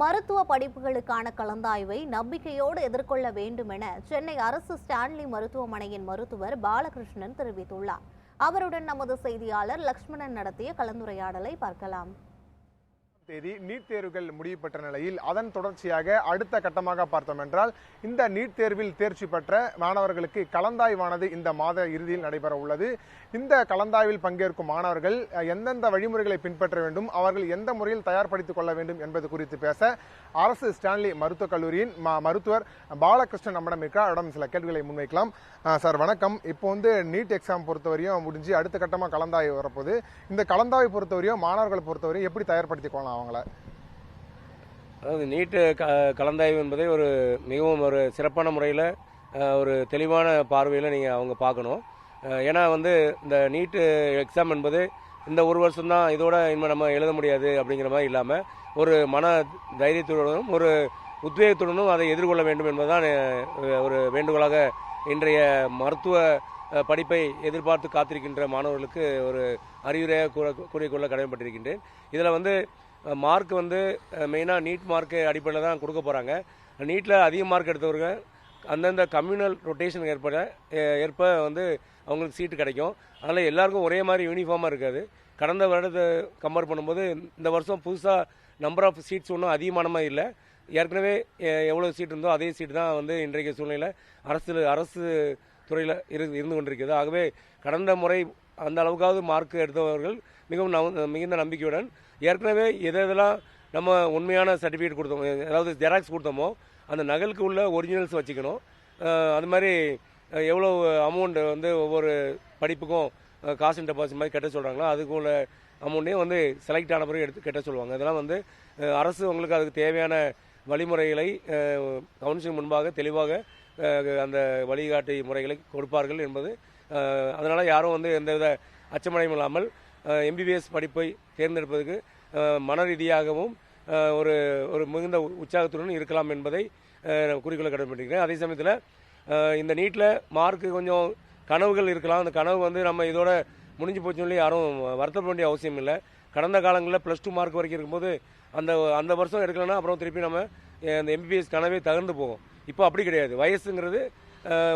மருத்துவ படிப்புகளுக்கான கலந்தாய்வை நம்பிக்கையோடு எதிர்கொள்ள வேண்டும் என சென்னை அரசு ஸ்டான்லி மருத்துவமனையின் மருத்துவர் பாலகிருஷ்ணன் தெரிவித்துள்ளார். அவருடன் நமது செய்தியாளர் லக்ஷ்மணன் நடத்திய கலந்துரையாடலை பார்க்கலாம். தேதி நீட் தேர்வுகள் முடிவு பெற்ற நிலையில் அதன் தொடர்ச்சியாக அடுத்த கட்டமாக பார்த்தோம் என்றால் இந்த நீட் தேர்வில் தேர்ச்சி பெற்ற மாணவர்களுக்கு கலந்தாய்வானது இந்த மாத இறுதியில் நடைபெற உள்ளது. இந்த கலந்தாய்வில் பங்கேற்கும் மாணவர்கள் எந்தெந்த வழிமுறைகளை பின்பற்ற வேண்டும் அவர்கள் எந்த முறையில் தயார்படுத்திக் கொள்ள வேண்டும் என்பது குறித்து பேச அரசு ஸ்டான்லி மருத்துவக் கல்லூரியின் ம- மருத்துவர் பாலகிருஷ்ணன் நம்மிடம் இருக்கிறார். அவரிடம் சில கேள்விகளை முன்வைக்கலாம். சார் வணக்கம். இப்போ வந்து நீட் எக்ஸாம் பொறுத்தவரையும் முடிஞ்சு அடுத்த கட்டமாக கலந்தாய்வு வரப்போகுது. இந்த கலந்தாய்வு பொறுத்தவரையும் மாணவர்களை பொறுத்தவரையும் எப்படி தயார்படுத்திக் கொள்ளலாம்? அவங்கள. அதாவது நீட்டு க கலந்தாய்வு என்பதை ஒரு மிகவும் ஒரு சிறப்பான முறையில் ஒரு தெளிவான பார்வையில் நீங்கள் அவங்க பார்க்கணும். ஏன்னா வந்து இந்த நீட்டு எக்ஸாம் என்பது இந்த ஒரு வருஷம்தான் இதோட இனிமேல் நம்ம எழுத முடியாது அப்படிங்கிற மாதிரி இல்லாமல் ஒரு மன தைரியத்துடனும் ஒரு உத்வேகத்துடனும் அதை எதிர்கொள்ள வேண்டும் என்பதுதான் ஒரு வேண்டுகோளாக இன்றைய மருத்துவ படிப்பை எதிர்பார்த்து காத்திருக்கின்ற மாணவர்களுக்கு ஒரு அறிவுரையாக கூற கூறிக்கொள்ள கடமைப்பட்டிருக்கின்றேன். இதில் வந்து மார்க் வந்து மெயினாக நீட் மார்க்கு அடிப்படையில் தான் கொடுக்க போகிறாங்க நீட்டில் அதிக மார்க் எடுத்தவங்க அந்தந்த கம்யூனல் ரொட்டேஷன் ஏற்பட ஏற்ப வந்து அவங்களுக்கு சீட்டு கிடைக்கும். அதனால் எல்லாருக்கும் ஒரே மாதிரி யூனிஃபார்மாக இருக்காது. கடந்த வருடத்தை கம்பேர் பண்ணும்போது இந்த வருஷம் புதுசாக நம்பர் ஆஃப் சீட்ஸ் ஒன்றும் அதிகமானமாக இல்லை. ஏற்கனவே எவ்வளோ சீட் இருந்தோ அதே சீட்டு தான் வந்து இன்றைக்கு சூழ்நிலையில் அரசு அரசு துறையில் இரு இருந்து கொண்டிருக்கிறது. ஆகவே கடந்த முறை அந்த அளவுக்காவது மார்க் எடுத்தவர்கள் மிகவும் மிகுந்த நம்பிக்கையுடன் ஏற்கனவே எதை எதெல்லாம் நம்ம உண்மையான சர்டிஃபிகேட் கொடுத்தோமோ அதாவது ஜெராக்ஸ் கொடுத்தோமோ அந்த நகலுக்கு உள்ள ஒரிஜினல்ஸ் வச்சுக்கணும். அது மாதிரி எவ்வளோ அமௌண்ட் வந்து ஒவ்வொரு படிப்புக்கும் காசு டெபாசிட் மாதிரி கட்ட சொல்கிறாங்களோ அதுக்கு உள்ள அமௌண்ட்டையும் வந்து செலக்ட் ஆன பிறகு எடுத்து கட்ட சொல்லுவாங்க. இதெல்லாம் வந்து அரசு உங்களுக்கு அதுக்கு தேவையான வழிமுறைகளை கவுன்சிலிங் முன்பாக தெளிவாக அந்த வழிகாட்டு முறைகளை கொடுப்பார்கள் என்பது அதனால் யாரும் வந்து எந்தவித அச்சமடையும் இல்லாமல் எம்பிபிஎஸ் படிப்பை தேர்ந்தெடுப்பதற்கு மன ரீதியாகவும் ஒரு ஒரு மிகுந்த உற்சாகத்துடன் இருக்கலாம் என்பதை குறிக்கோளை குறிக்கோள கடமைப்பட்டிருக்கிறேன். அதே சமயத்தில் இந்த நீட்டில் மார்க்கு கொஞ்சம் கனவுகள் இருக்கலாம். அந்த கனவு வந்து நம்ம இதோட முடிஞ்சு போச்சுன்னு சொல்லி யாரும் வருத்தப்பட வேண்டிய அவசியம் இல்லை. கடந்த காலங்களில் ப்ளஸ் டூ மார்க் வரைக்கும் இருக்கும்போது அந்த அந்த வருஷம் எடுக்கலைன்னா அப்புறம் திருப்பி நம்ம இந்த அந்த எம்பிபிஎஸ் கனவே தகர்ந்து போகும். இப்போ அப்படி கிடையாது. வயசுங்கிறது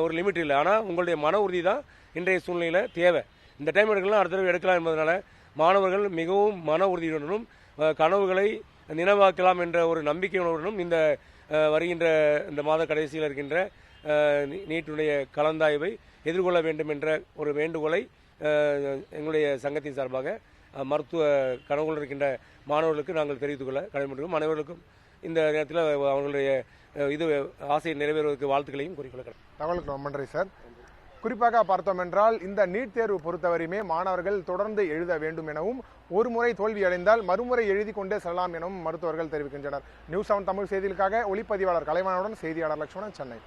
ஒரு லிமிட் இல்லை. ஆனால் உங்களுடைய மன உறுதி தான் இன்றைய சூழ்நிலையில் தேவை. இந்த டைம் எடுக்கலாம் அடுத்த தடவை எடுக்கலாம் என்பதனால மாணவர்கள் மிகவும் மன உறுதியுடனும் கனவுகளை நினைவாக்கலாம் என்ற ஒரு நம்பிக்கையுடனும் இந்த வருகின்ற இந்த மாத கடைசியில் இருக்கின்ற நீட்டுடைய கலந்தாய்வை எதிர்கொள்ள வேண்டும் என்ற ஒரு வேண்டுகோளை எங்களுடைய சங்கத்தின் சார்பாக மருத்துவ கனவுகள் இருக்கின்ற மாணவர்களுக்கு நாங்கள் தெரிவித்துக் கொள்ள கடமைப்பட்டிருக்கோம் அனைவருக்கும் இந்த நேரத்தில் அவர்களுடைய இது ஆசை நிறைவேறுவதற்கு வாழ்த்துக்களையும் கூறிக்கொள்கிறேன். தகவலுக்கு ரொம்ப நன்றி சார். குறிப்பாக பார்த்தோம் என்றால் இந்த நீட் தேர்வு பொறுத்தவரையுமே மாணவர்கள் தொடர்ந்து எழுத வேண்டும் எனவும் ஒரு முறை தோல்வி அடைந்தால் மறுமுறை எழுதி கொண்டே செல்லலாம் எனவும் மருத்துவர்கள் தெரிவிக்கின்றனர். நியூஸ் செவன் தமிழ் செய்திகளுக்காக ஒளிப்பதிவாளர் கலைவனுடன் செய்தியாளர் லட்சுமணன் சென்னை.